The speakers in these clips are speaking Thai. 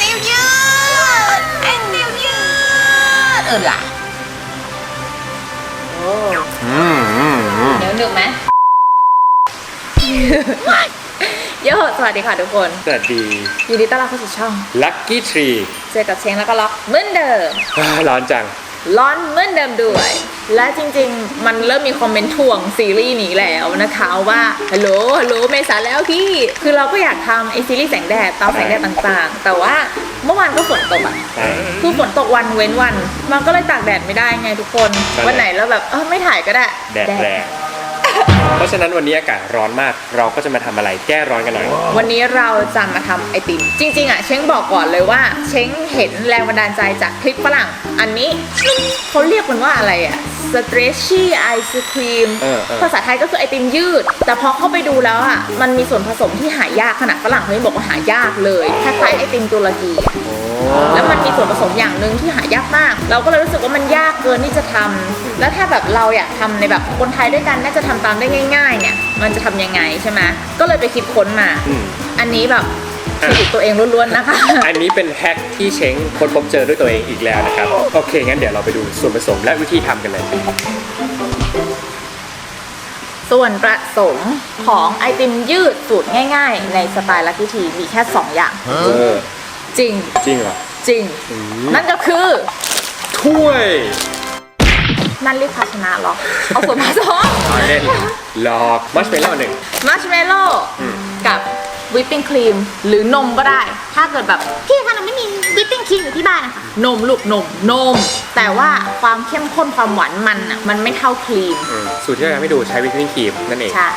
ติมยืดไอติมยืดเออล่ะโอ้อืมอืมอืมเหนียวหนึบไหม โยสวัสดีค่ะทุกคน สวัสดียินดีต้อนรับเข้าสู่ช่อง Lucky Tree เจอกับเชงแล้วก็ล็อกเหมือนเดิมอ่าร้อนจัง ร้อนเหมือนเดิมด้วย และจริงๆ มันเริ่มมีคอมเมนต์ถ่วงซีรีส์นี้แล้วนะคะว่าฮัลโหลฮัลโหลเมษาแล้วพี่ คือเราก็อยากทำไอซีรีส์แสงแดดตามแสงแดดต่างๆ แต่ว่าเมื่อวานก็ฝนตกอะใช่ คือฝนตกวันเว้นวัน มันก็เลยตากแดดไม่ได้ไงทุกคนใช่วันไหนแล้วแบบเออไม่ถ่ายก็ได้แดดแรง เพราะฉะนั้นวันนี้อากาศร้อนมากเราก็จะมาทำอะไรแก้ร้อนกันหน่อย วันนี้เราจะมาทำไอติม จริงๆอะเช้งบอกก่อนเลยว่า เช้งเห็นแรงบันดาลใจจากคลิปฝรั่ง อันนี้เขาเรียกมันว่าอะไรอะ stretchy ice cream เออเออ ภาษาไทยก็คือไอติมยืด แต่พอเข้าไปดูแล้วอะ มันมีส่วนผสมที่หายากขนาดฝรั่งเขายังบอกว่าหายากเลยคล้ายๆไอติมตุรกีอะโอ้แล้วมันมีส่วนผสมอย่างหนึ่งที่หายากมาก เราก็เลยรู้สึกว่ามันยากเกินที่จะทำแล้วถ้าแบบเราอยากทำในแบบคนไทยด้วยกันน่าจะทำตามได้ง่าย ๆ เนี่ย มันจะทำยังไงใช่ไหมก็เลยไปคิดค้นมา อืม อันนี้แบบ เครดิตตัวเองล้วนๆนะคะ อันนี้เป็นแฮกที่เช้งค้นพบเจอด้วยตัวเองอีกแล้วนะครับ โอเค งั้นเดี๋ยวเราไปดูส่วนผสมและวิธีทำกันเลยส่วนผสมของไอติมยืดสูตรง่ายๆ ในสไตล์ลักกี้ทีมีแค่ 2 อย่าง เออจริงจริงเหรอ จริง อืม นั่นก็คือ ถ้วยนั่นเรียกภาชนะเหรอ เอาส่วนผสม เอาเล่นหลอกมัชเมลโล่หนึ่ง มัชเมลโล่อืมกับ วิปปิ้งครีมหรือนมก็ได้ ถ้าเกิดแบบพี่คะหนูไม่มีวิปปิ้งครีมอยู่ที่บ้านนะคะนมลูกนมนม แต่ว่าความเข้มข้นความหวานมันอะมันไม่เท่าครีม อืมสูตรที่เราทำให้ดูใช้วิปปิ้งครีมนั่นเอง ใช่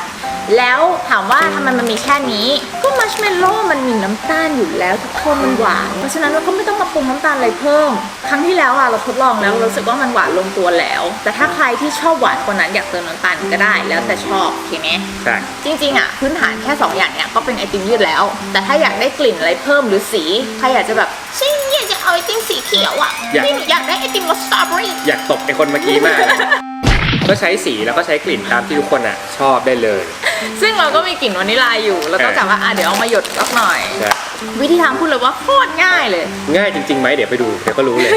แล้วถามว่าทำไมมันมีแค่นี้ ก็มัชเมลโล่มันมีน้ำตาลอยู่แล้วทุกคนมันหวาน เพราะฉะนั้นเราก็ไม่ต้องมาปรุงน้ำตาลอะไรเพิ่ม ครั้งที่แล้วอะเราทดลองแล้วเรารู้สึกว่ามันหวานลงตัวแล้ว แต่ถ้าใครที่ชอบหวานกว่านั้นอยากเติมน้ำตาลก็ได้ แล้วแต่ชอบโอเคไหม ใช่ จริงๆอะพื้นฐานแค่ 2 อย่างเนี้ยก็เป็นไอติมยืดแล้ว แต่ถ้าอยากได้กลิ่นอะไรเพิ่มหรือสีใครอยากจะแบบฉันอยากจะเอาไอติมสีเขียวอะนี่หนูอยากได้ไอติมรสสตรอเบอรี่อยากตบไอคนเมื่อกี้มาก ก็ใช้สีแล้วก็ใช้กลิ่นตามที่ทุกคนอะ ชอบได้เลย ซึ่งเราก็มีกลิ่นวานิลลาอยู่ แล้วก็เออกะว่าอะเดี๋ยวเอามาหยดสักหน่อยใช่วิธีทำพูดเลยว่าโคตรง่ายเลยง่ายจริงๆไหมเดี๋ยวไปดูเดี๋ยวก็รู้เลย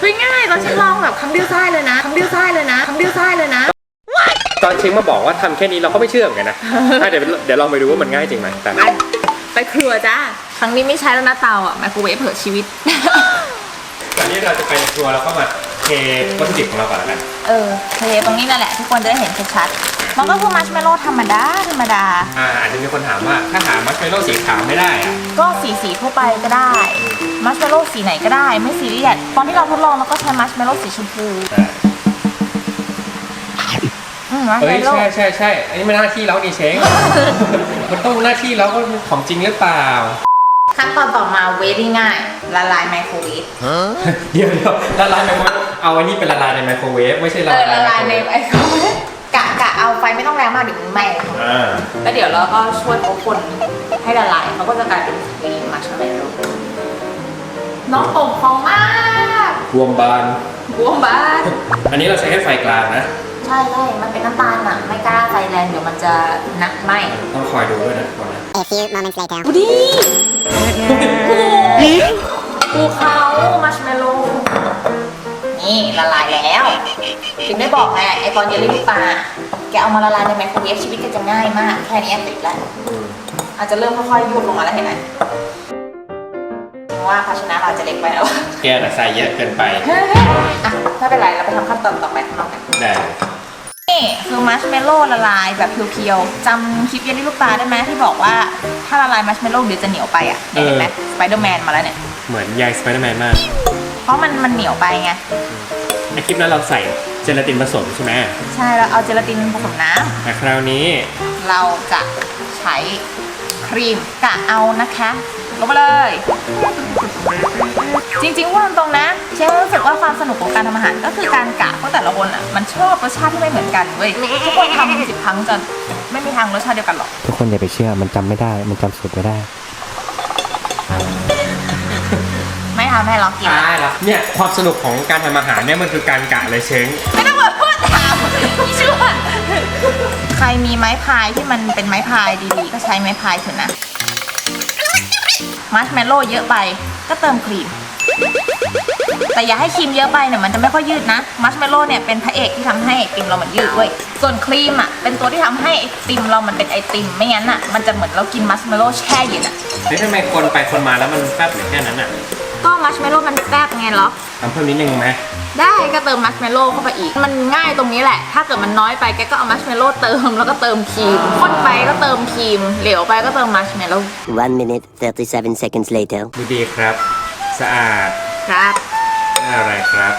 เฮ้ยง่ายตอนฉันลองแบบครั้งเดียวไส้เลยนะครั้งเดียวไส้เลยนะครั้งเดียวไส้เลยนะ ตอนเช็งมาบอกว่าทำแค่นี้เราก็ไม่เชื่อเหมือนกันนะอะเดี๋ยวเดี๋ยวลองไปดูว่ามันง่ายจริงไหมแต่ ไปไปครัวจ้า ครั้งนี้ไม่ใช้แล้วนะเตาอะไมโครเวฟเผื่อชีวิต ตอนนี้เราจะไปในครัวแล้วก็มาเทวัตถุดิบของเราก่อนแล้วกันเออเทตรงนี้นั่นแหละทุกคนจะได้เห็นชัดๆมันก็คือมัชเมลโล่ธรรมดาธรรมดา อ่าอาจจะมีคนถามว่าถ้าหามัชเมลโล่สีขาวไม่ได้อะก็สีสีทั่วไปก็ได้ มัชเมลโล่สีไหนก็ได้ ไม่ซีเรียสตอนที่เราทดลองเราก็ใช้มัชเมลโล่สีชมพูอืมมัชเฮ้เมยลโล่ใช่ใช่ใช่อันนี้มันหน้าที่เรานี่เช้ง มันต้องหน้าที่เราก็ของจริงหรือเปล่า ขั้นตอนต่อมาเวฟง่ายๆละลายไมโครเวฟเดี๋ยวเดี๋ยวละลายในไมโครเวฟเอาอันนี้เป็นละลายในไมโครเวฟไม่ใช่ละเออลายละลายในไมไมโครเวฟกะกะเอาไฟไม่ต้องแรงมากเดี๋ยวมันไหม้อ่าแล้วเดี๋ยวเราก็ช่วยเขาคนให้ละลายเขาก็จะกลายเป็นครีมมัชเมลโล่น้องโป่งพองมากรวมบานบวมบ้าน อันนี้เราใช้แค่ไฟกลางนะ ใช่ใช่มันเป็นน้ำตาลอะ ไม่กล้าไฟแรงเดี๋ยวมันจะนักไหมต้องคอยดูด้วยนะทุกคนนะ A few moments later. ดูดิภูเขามัชเมลโล่นี่ละลายแล้วถึงได้บอกไงไอตอนเยลลี่ลูกปลาแกเอามาละลายในไมโครเวฟชีวิตแกจะง่ายมาก แค่นี้ติดแล้ว อาจจะเริ่มค่อยๆยุบลงมาแล้วเห็นไหมเพราะว่าภาชนะเราจะเล็กไปแล้วแกน่ะใส่เยอะเกินไปอะไม่เป็นไรเราไปทำขั้นตอนต่อไปข้างนอกกันได้ นี่คือมัชเมลโล่ละลายแบบเพียวๆจำคลิปเยลลี่ลูกตาได้ไหมที่บอกว่าถ้าละลายมัชเมลโล่เดี๋ยวจะเหนียวไปอะเนี่ยเห็นไหมสไปเดอร์แมนมาแล้วเนี่ย เหมือนยายสไปเดอร์แมนมากเพราะมันมันเหนียวไปไงในคลิปนั้นเราใส่เจลาตินผสมใช่ไหมใช่แล้วเอาเจลาตินผสมน้แต่คราวนี้ำเราจะใช้ครีมกะเอานะคะ ลงไปเลย จริงๆพูดตรงๆนะ เชฟรู้สึกว่าความสนุกของการทำอาหารก็คือการกะเพราะแต่ละคนอะมันชอบรสชาติที่ไม่เหมือนกันเว้ยทุกคนทำสิบครั้งจะไม่มีทางรสชาติเดียวกันหรอกทุกคนอย่าไปเชื่อมันจำไม่ได้ มันจำสูตรไม่ได้ ไม่ทำให้เรากินอ่าแล้วเนี่ยความสนุกของการทำอาหารเนี่ยมันคือการกะเลยเช้งไม่ต้องมาพูดถามอีชั่วใครมีไม้พายที่มันเป็นไม้พายดีๆ ก็ใช้ไม้พายเถอะนะ มัชเมลโล่เยอะไป ก็เติมครีม แต่อย่าให้ครีมเยอะไปเนี่ยมันจะไม่ค่อยยืดนะ มัชเมลโล่เนี่ยเป็นพระเอกที่ทำให้ไอติมเรามันยืดเว้ย ส่วนครีมอะเป็นตัวที่ทำให้ไอติมเรามันเป็นไอติม ไม่งั้นอะมันจะเหมือนเรากินมัชเมลโล่แช่เย็นอะเฮ้ยทำไมคนไปคนมาแล้วมันแฟบเหลือแค่นั้นอะ ก็มัชเมลโล่มันแซ่บไงเหรอทำเพิ่มนิดนึงไหมได้ก็เติมมัชเมลโล่เข้าไปอีก มันง่ายตรงนี้แหละ ถ้าเกิดมันน้อยไปแกก็เอามัชเมลโล่เติมแล้วก็เติมครีมข้นไปก็เติมครีม เหลวไปก็เติมมัชเมลโล่ One minute, 37 seconds later. ดูดีครับ สะอาดครับ อะไรครับ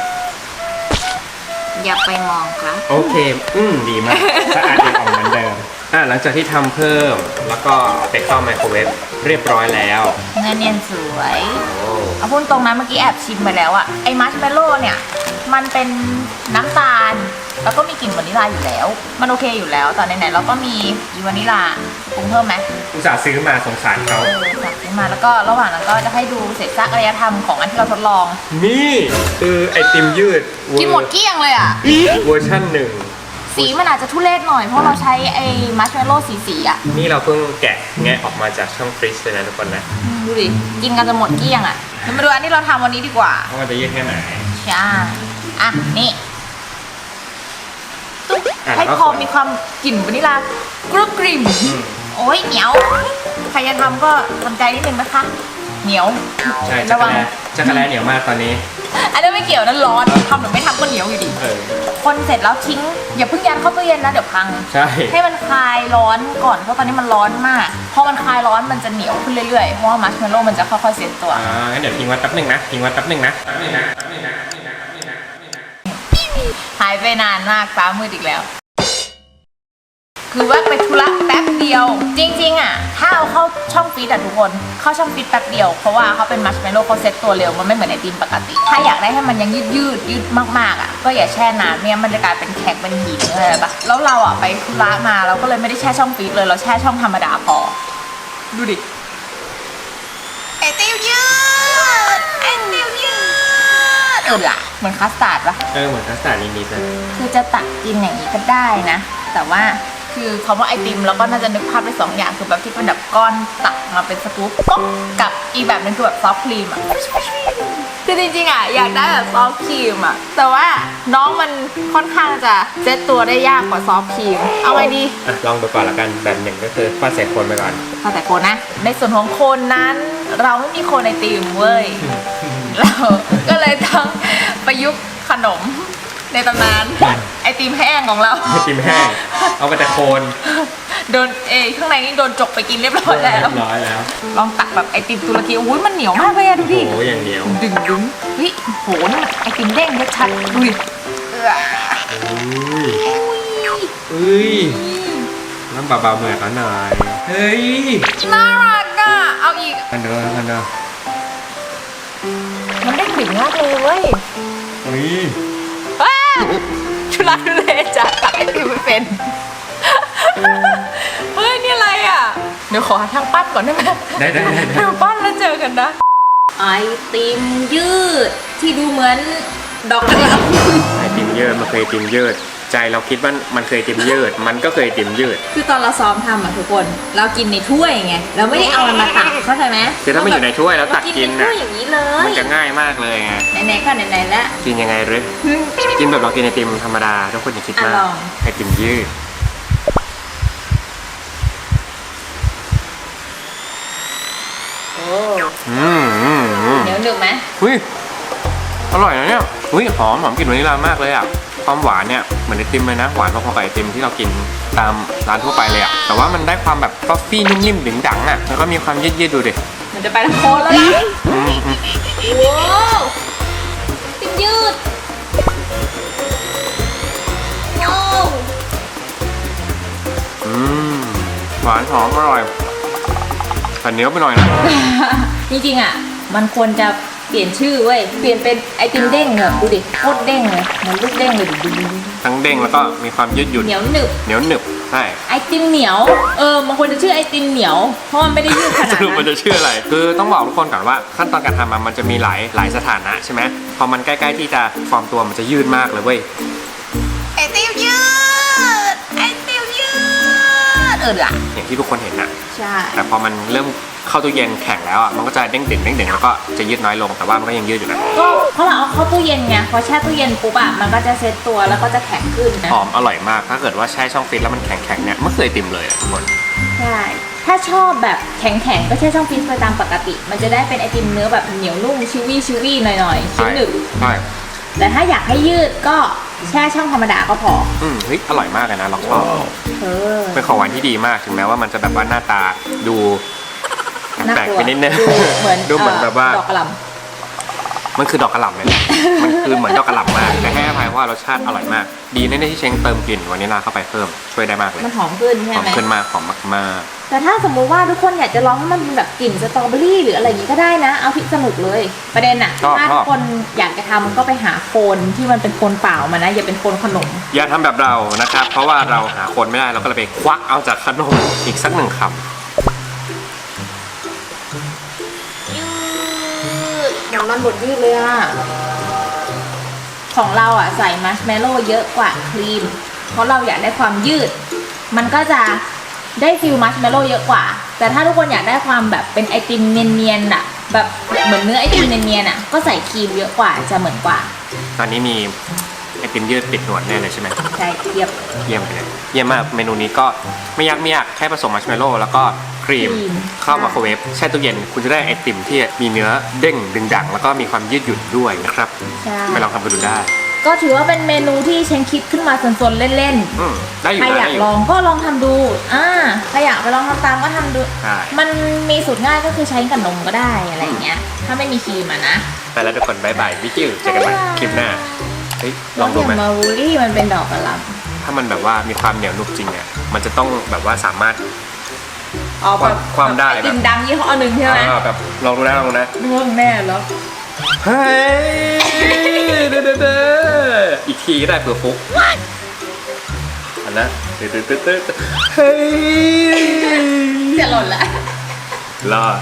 อย่าไปมองครับ โอเค อืมดีมาก สะอาดยังออกเหมือนเดิม อะหลังจากที่ทำเพิ่มแล้วก็ไปเข้าไมโครเวฟเรียบร้อยแล้วเนื้อเนียนสวย โอ้เอาพูดตรงนะเมื่อกี้แอบชิมไปแล้วอะไอ้มัชเมลโล่เนี่ย มันเป็นน้ำตาล แล้วก็มีกลิ่นวานิลลาอยู่แล้ว มันโอเคอยู่แล้วแต่ไหนๆเราก็มีอีวานิลลาปรุงเพิ่มไหมอุตส่าห์ซื้อมาสงสารเขา เออสั่งซื้อมาแล้วก็ระหว่างนั้นก็จะให้ดูเศษซากอารยธรรมของอันที่เราทดลอง นี่คือไอติมยืดกินหมดเกลี้ยงเลยอะ เวอร์ชั่นหนึ่ง สีมันอาจจะทุเรศหน่อยเพราะเราใช้ไอ้มัชเมลโล่สีสีๆอะนี่เราเพิ่งแกะแงะออกมาจากช่องฟรีซเลยนะทุกคนนะอืมดูดิกินกันจะหมดเกลี้ยงอะเดี๋ยวมาดูอันที่เราทำวันนี้ดีกว่าว่ามันจะยืดแค่ไหน ใช่อะนี่ตุ๊บอะให้แล้วพอมีความกลิ่นวานิลลากรุบกริมอืมโอ้ยเหนียวใครจะทำก็ทำใจนิดนึงนะคะ เหนียวใช่จัระกรวังแล จักรแลเหนียวมากตอนนี้ อันนั้นไม่เกี่ยวนั้นร้อนทำหรือไม่ทำก็เหนียวอยู่ดี เออ คนเสร็จแล้วทิ้ง อย่าเพิ่งยันเข้าตู้เย็นนะเดี๋ยวพัง ใช่ ให้มันคลายร้อนก่อนเพราะตอนนี้มันร้อนมาก พอมันคลายร้อนมันจะเหนียวขึ้นเรื่อยๆ เพราะว่ามัชเมลโล่มันจะค่อยๆเซ็ตตัว อ่างั้นเดี๋ยวทิ้งไว้แป๊บหนึ่งนะทิ้งไว้แป๊บหนึ่งนะแป๊บหนึ่งนะแป๊บหนึ่งนะแป๊บหนึ่งนะแป๊บหนึ่งนะแป๊บหนึ่งนะหายไปนานมากฟ้ามืดอีกแล้ว คือว่าไปธุระแป๊บเดียว จริงๆอะถ้าเอาเข้าช่องฟีดอะทุกคนเข้าช่องฟีดแป๊บเดียวเพราะว่าเขาเป็นมัชเมลโล่เขาเซ็ตตัวเร็วมันไม่เหมือนไอติมปกติ ถ้าอยากได้ให้มันยังยืดยืดๆยืดมากๆอะก็อย่าแช่นานเนี่ยมันจะกลายเป็นแข็งเป็นหินอะไรปะแล้วเราอะไปธุระมาเราก็เลยไม่ได้แช่ช่องฟีดเลยเราแช่ช่องธรรมดาพอ ดูดิไอติมยืดไอติมยืดเออล่ะเหมือนคัสตาร์ดปะเออเหมือนคัสตาร์ดนิดๆนะคือจะตักกินอย่างนี้ก็ได้นะ แต่ว่า คือคำว่าไอติมเราก็น่าจะนึกภาพได้สองอย่างคือแบบที่เป็นแบบก้อนตักมาเป็นสกู๊ปป๊อกกับอีกแบบหนึงคือแบบซอฟต์ครีมอะคือจริงๆอะอยากได้แบบซอฟต์ครีมอะแต่ว่าน้องมันค่อนข้างจะเซตตัวได้ยากกว่าซอฟต์ครีมเอาไงดีอะลองดูก่อนละกันแบบหนึ่งก็คือฟาดใส่คนไปก่อนเอาแต่โคนนะ ในส่วนของโคนนั้น เราไม่มีโคนไอติมเว้ยเราก็เลยต้องประยุกต์ขนม ในตำนานไอติมแห้งของเราไอติมแห้ง เอาไปแต่โคนโดนเอยข้างในนี่โดนจกไปกินเรียบร้อยแล้เรีวยบร้อยแล้วลองตักแบบไอติมตุรกีอุ้ยมันเหนียวมากเลยอะดูดิ โอ้โหอย่างเดียวดึงดึงเฮ้ยโหนี่มันไอติมเด้งชัดๆดูดิเอื้ออุ้ยอุ้ยน้ำเบาๆเหมือนเขาหน่อยเฮ้ยน่ารักอะเอาอีก กันเด้อกันเด้อมันเด้งดึงมากเลยเว้ยอุ้ยว้า ชุลักทุเลจัดตักไอติมไม่เป็น เฮ้ย นี่อะไรอะเดี๋ยวขอหาทางปั้นก่อนได้ไหมได้ได้ได้ได้ เดี๋ยวปั้นแล้วเจอกันนะ ไอติมยืด ที่ดูเหมือนดอกกระหล่ำไอติมยืดมันเคยไอติมยืดใจเราคิดว่ามันเคยไอติมยืดมันก็เคยไอติมยืดคือตอนเราซ้อมทำอะทุกคน เรากินในถ้วยไง เราไม่ได้เอามันมาตักเข้าใจไหมคือถ้ามันอยู่ในถ้วยแล้วตักกินเราน่ะกินในถ้วยอย่างนี้เลยมันจะง่ายมากเลยไงไหนๆก็ไหนๆแล้วกินยังไงหรือ กินแบบเรากินไอติมธรรมดาทุกคนอย่าคิดมาก อะลอง ไอติมยืด โอ้อืมอืมอืมเหนียวหนึบไหมอุ้ยอร่อยนะเนี่ยอุ้ยหอมหอมกลิ่นวานิลลามากเลยอะ ความหวานเนี่ยเหมือนไอติมเลยนะ หวานพอๆกับไอติมที่เรากินตามร้านทั่วไปเลยอะ แต่ว่ามันได้ความแบบฟอฟฟี่นุ่มๆดึงดังอะ แล้วก็มีความยืดๆดูดิมันจะไปทั้งโคนแล้วนะอืมอืมว้าวติมยืด วานหอมอร่อยแต่เนื้อไปหน่อยนะ จริงๆอะ มันควรจะเปลี่ยนชื่อเว้ย เปลี่ยนเป็นไอติมเด้งเหรอดูดิโคตรเด้งเลยเหมือนลูกเด้งเลยดูดูดูดูทั้งเด้งแล้วก็มีความยืดหยุ่นเหนียวหนึบ เหนียวหนึบใช่ไอติมเหนียว เออ มันควรจะชื่อไอติมเหนียว เพราะมันไม่ได้ยืดขสนาดรุปมันนั้นจะชื่ออะไร คือต้องบอกทุกคนก่อนว่าขั้นตอนการทำอะมันจะมีหลายหลายสถานะใช่ไหมพอมันใกล้ๆที่จะฟอร์มตัวมันจะยืดมากเลยเว้ย ไอติม ยืดไอติมยืดมันอืดอะ อย่างที่ทุกคนเห็นนะใช่ แต่พอมันเริ่มเข้าตู้เย็นแข็งแล้วอะมันก็จะเด้งดึงเด้งดึงแล้วก็จะยืดน้อยลงแต่ว่ามันก็ยังยืดอยู่นะก็เพราะเราเอาเข้าตู้เย็นไงพอแช่ตู้เย็นปุ๊บอะมันก็จะเซ็ตตัวแล้วก็จะแข็งขึ้นนะหอมอร่อยมากถ้าเกิดว่าแช่ช่องฟรีซแล้วมันแข็งๆเนี่ยไม่เคยติมเลยอะทุกคนใช่ถ้าชอบแบบแข็งๆก็แช่ช่องฟรีซไปตามปกติ มันจะได้เป็นไอติมเนื้อแบบเหนียวนุ่มชิวี่ชิวี่หน่อยๆชิ้นใช่หนึ่งใช่แต่ถ้าอยากให้ยืดก็แช่ช่องธรรมดาก็พอ อืมเฮ้ยอร่อยมากเลยนะเราชอบ เออเป็นของหวานที่ดีมากถึงแม้ว่ามันจะแบบว่าหน้าตาดูน่าแปลกกลัวไปนิดนึงดูเหมือนดูเหมือนแบบว่าดอกกระหล่ มันคือดอกกระหล่ำเลยแหละมันคือเหมือนดอกกระหล่ำมาก แต่ให้อภัยว่ารสชาติอร่อยมาก ดีแน่ๆที่เชงเติมกลิ่นวานิลลาเข้าไปเพิ่ม ช่วยได้มากเลยำมันหอมขึ้นหใช่อมไหมขึ้นมากหอมมากแต่ถ้าสมมุติว่าทุกคนอยากจะลองให้มันเป็นแบบกลิ่นสตรอเบอรี่หรืออะไรอย่างนี้ก็ได้นะ เอาพิสนุกเลย ประเด็นอะถ้าทุกคนอยากจะทำก็ไปหาโคนที่มันเป็นโคนเปล่ามานะ อย่าเป็นโคนขนม ๆอย่าทำแบบเรานะครับ เพราะว่าเราหาคนไม่ได้เราก็เลยไปควักเอาจากขนมอีกสักหนึ่งคยื มือนมันบดยืดเลยอะของเราอะใส่มัชเมลโล่เยอะกว่าครีม เพราะเราอยากได้ความยืด มันก็จะได้ฟิลมัชเมลโล่เยอะกว่า แต่ถ้าทุกคนอยากได้ความแบบเป็นไอติมเนียนๆอะแบบเหมือนเนื้อไอติมเนียนๆอะก็ใส่ครีมเยอะกว่าจะเหมือนกว่าำตอนนี้มี ไอติมยืดติดหนวดแน่เลยใช่ไหมใช่เทียบเยี่ยมไปเลยเยี่ยมมากเมนูนี้ก็ไม่ยากไม่ยากแค่ผสมมัชเมลโล่แล้วก็ครีมครีมเข้าไมาโครเวฟแช่ตู้เย็น คุณจะได้ไอติมที่มีเนื้อเด้งดึงดัง แล้วก็มีความยืดหยุ่นด้วยนะครับใช่ไปลองทำกันดูได้ ก็ถือว่าเป็นเมนูที่เชนคิดขึ้นมาส่วนๆเล่นอืมได้อๆยู่ใครนะอยาได้กอยู่ ลองก็ลองทำดูอ่าใครอยากไปลองทำตามก็ทำดู ใช่ มันมีสูตรง่ายก็คือใช้กับนมก็ได้อะไรอย่างเงี้ย ถ้าไม่มีครีมอะนะ ไปแล้วทุกคนบายบายวิจิวเจอกันใหม่คลิปหน้า เฮ้ยลองดูไหมแล้วย่ามาวูลี่มันเป็นดอกกระหล่ถ้ามันแบบว่ามีความเหนียวนุ่มจริงเนี่ย มันจะต้องแบบว่าสามารถำอ๋อแบบความได้ไอแบบติมดังยี่ห้อหนึ่งใช่ไหมอ่าแบบลองดูนะลองดูนะเรื่องแน่แล้วเฮ้ยเด้อเด้อเด้ออีกทีก็ได้เผื่อฟุกอันนะเด้อเด้อเด้อเด้อเฮ้ยจะหล่นละรอด